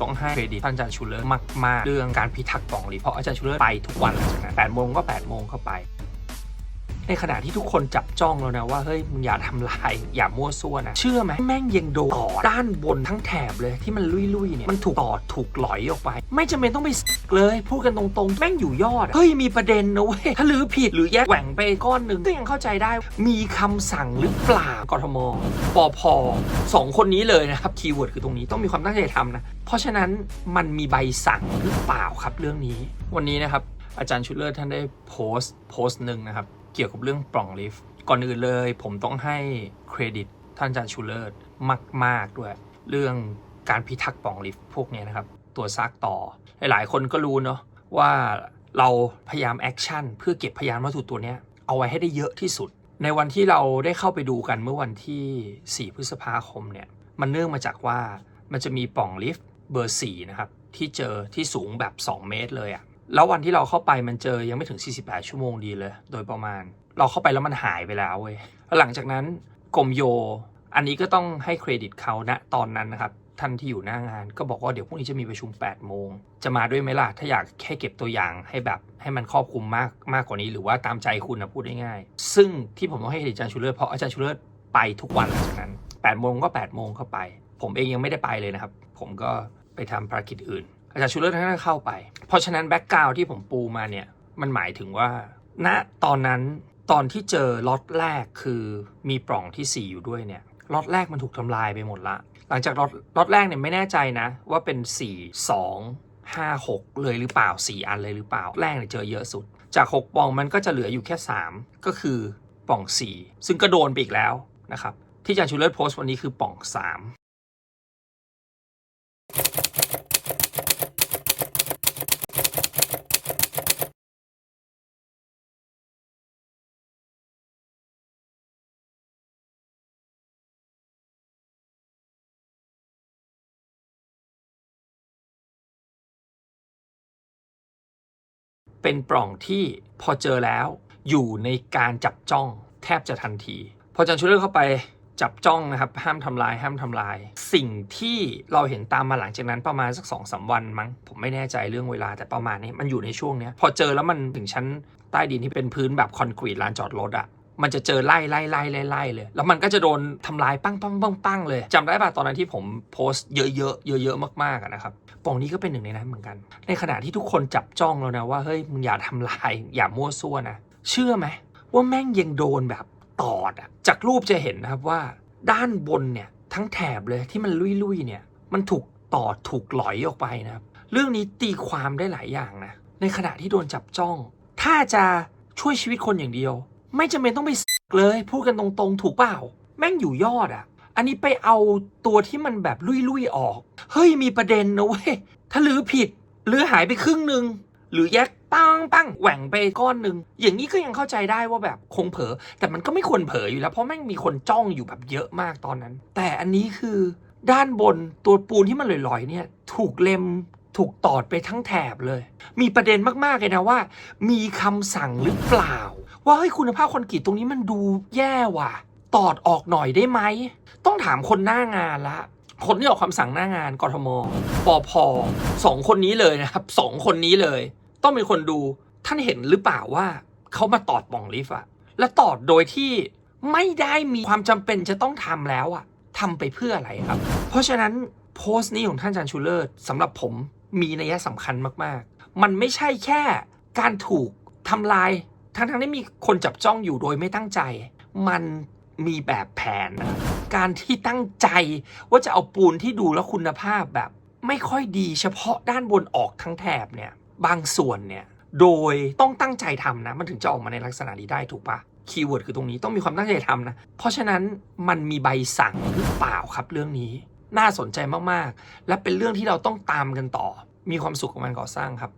ต้องให้เครดิตท่านอาจารย์ชูเลอร์มาก ๆ เรื่องการพิทักษ์ปล่องลีเพราะอาจารย์ชูเลอร์ไปทุกวันหลังจากนั้นแปดโมงก็แปดโมงเข้าไป ในขณะที่ทุกคนจับจ้องแล้วนะว่าเฮ้ยมึงอย่าทำลาย อย่ามั่วซั่วนะ เชื่อไหมแม่งยังโดนต่อด้านบนทั้งแถบเลยที่มันลุยๆเนี่ยมันถูกต่อถูกหลอยออกไป ไม่จำเป็นต้องไปสกเลย พูดกันตรงๆ แม่งอยู่ยอด เฮ้ยมีประเด็นนะเว้ยถ้าลือผิดหรือแยกแหว่งไปก้อนหนึ่งก็ยังเข้าใจได้ มีคำสั่งหรือเปล่ากทมปพสองคนนี้เลยนะครับคีย์เวิร์ดคือตรงนี้ต้องมีความตั้งใจทำนะเพราะฉะนั้นมันมีใบสั่งหรือเปล่าครับเรื่องนี้ วันนี้นะครับอาจารย์ชุดเลิศท่านได้โพสต์โพสต์หนึ่งนะครับ เกี่ยวกับเรื่องปล่องลิฟต์ ก่อนอื่นเลยผมต้องให้เครดิตท่านอาจารย์ชุเลิศมาก ๆ ด้วย เรื่องการพิทักษ์ปล่องลิฟต์พวกนี้นะครับ ตัวซากต่อ หลาย ๆ คนก็รู้เนาะว่าเราพยายามแอคชั่นเพื่อเก็บพยานวัตถุตัวนี้เอาไว้ให้ได้เยอะที่สุด ในวันที่เราได้เข้าไปดูกันเมื่อวันที่ 4 พฤษภาคมเนี่ย มันเนื่องมาจากว่ามันจะมีปล่องลิฟต์เบอร์ 4 นะครับ ที่เจอที่สูงแบบ 2 เมตรเลยอะ แล้ววันที่เราเข้าไปมันเจอยังไม่ถึง 48 ชั่วโมงดีเลย โดยประมาณ เราเข้าไปแล้วมันหายไปแล้วเว้ยหลังจากนั้นกรมโย อันนี้ก็ต้องให้เครดิตเขาณตอนนั้นนะครับท่านที่อยู่หน้างานก็บอกว่าเดี๋ยวพรุ่งนี้จะมีประชุม 8 โมง จะมาด้วยไหมล่ะ ถ้าอยากแค่เก็บตัวอย่างให้แบบให้มันครอบคลุมมากมากกว่านี้ หรือว่าตามใจคุณนะพูดได้ง่ายๆซึ่งที่ผมต้องให้เครดิตอาจารย์ชูเลิศเพราะอาจารย์ชูเลิศไปทุกวันหลังจากนั้น8โมงก็ 8 โมงเข้าไป ผมเองยังไม่ได้ไปเลยนะครับ ผมก็ไปทำภารกิจอื่น อาจารย์ชูเลิศท่านเข้าไป เพราะฉะนั้นแบ็กกราวที่ผมปูมาเนี่ยมันหมายถึงว่าณตอนนั้นตอนที่เจอล็อตแรกคือมีปล่องที่ 4 อยู่ด้วยเนี่ยล็อตแรกมันถูกทำลายไปหมดละ หลังจากล็อตล็อตแรกเนี่ยไม่แน่ใจนะ ว่าเป็น 4 2 5 6 เลยหรือเปล่า 4 อันเลยหรือเปล่าแรกเนี่ยเจอเยอะสุด จาก 6ปล่องมันก็จะเหลืออยู่แค่ 3 ก็คือปล่อง 4 ซึ่งก็โดนไปอีกแล้วนะครับที่อาจารย์ชูเลิศโพสต์วันนี้คือปล่อง 3 เป็นปล่องที่พอเจอแล้วอยู่ในการจับจ้องแทบจะทันที พอจันชูเลอร์เข้าไปจับจ้องนะครับ ห้ามทำลาย ห้ามทำลาย สิ่งที่เราเห็นตามมาหลังจากนั้นประมาณสักสองสาวันมั้งผมไม่แน่ใจเรื่องเวลาแต่ประมาณนี้มันอยู่ในช่วงเนี้ยพอเจอแล้วมันถึงชั้นใต้ดินที่เป็นพื้นแบบคอนกรีตลานจอดรถอะ มันจะเจอไล่ไล่ไล่ไล่ไล่เลย แล้วมันก็จะโดนทำลายปั้งปั้งปั้งปั้งเลยจำได้ป่ะตอนนั้นที่ผมโพสต์เยอะๆเยอะมากๆนะครับป่องนี้ก็เป็นหนึ่งในนั้นเหมือนกัน ในขณะที่ทุกคนจับจ้องแล้วนะว่าเฮ้ยมึงอย่าทำลาย อย่ามั่วซั่วนะ เชื่อไหมว่าแม่งยังโดนแบบตอดอะจากรูปจะเห็นนะครับว่า ด้านบนเนี่ยทั้งแถบเลยที่มันลุยๆเนี่ย มันถูกตอดถูกหลอยออกไปนะครับ เรื่องนี้ตีความได้หลายอย่างนะในขณะที่โดนจับจ้อง ถ้าจะช่วยชีวิตคนอย่างเดียว ไม่จำเป็นต้องไปเลย พูดกันตรงๆ ถูกเปล่า แม่งอยู่ยอดอะอันนี้ไปเอาตัวที่มันแบบลุยๆออก เฮ้ยมีประเด็นนะเว้ย ถ้าลือผิดหรือหายไปครึ่งหนึ่งหรือแยกปังปังแหว่งไปก้อนหนึ่งอย่างนี้ก็ยังเข้าใจได้ว่าแบบคงเผลอแต่มันก็ไม่ควรเผลออยู่แล้ว เพราะแม่งมีคนจ้องอยู่แบบเยอะมากตอนนั้น แต่อันนี้คือด้านบนตัวปูนที่มันลอยๆ เนี่ย ถูกเล็มถูกตอดไปทั้งแถบเลย มีประเด็นมากๆเลยนะว่า มีคำสั่งหรือเปล่า ว่าเฮ้ยคุณภาพคอนกรีตตรงนี้มันดูแย่ว่ะ ตอดออกหน่อยได้ไหม ต้องถามคนหน้างานละ คนที่ออกคำสั่งหน้างานกทมปพสองคนนี้เลยนะครับสองคนนี้เลย ต้องเป็นคนดูท่านเห็นหรือเปล่าว่าเขามาตอดป่องลิฟต์อะและตอดโดยที่ไม่ได้มีความจำเป็นจะต้องทำแล้วอะทำไปเพื่ออะไรครับ เพราะฉะนั้นโพสต์นี้ของท่านจาร์ชูเลิศสำหรับผมมีนัยสำคัญมาก ๆ มันไม่ใช่แค่การถูกทำลาย ทั้งๆที่มีคนจับจ้องอยู่โดยไม่ตั้งใจ มันมีแบบแผน การที่ตั้งใจว่าจะเอาปูนที่ดูแล้วคุณภาพแบบ ไม่ค่อยดีเฉพาะด้านบนออกทั้งแถบเนี่ย บางส่วนเนี่ย โดยต้องตั้งใจทำนะ มันถึงจะออกมาในลักษณะนี้ได้ถูกปะคีย์เวิร์ดคือตรงนี้ต้องมีความตั้งใจทำนะ เพราะฉะนั้นมันมีใบสั่งหรือเปล่าครับเรื่องนี้ น่าสนใจมากๆ และเป็นเรื่องที่เราต้องตามกันต่อ มีความสุขกับมันก่อสร้างครับ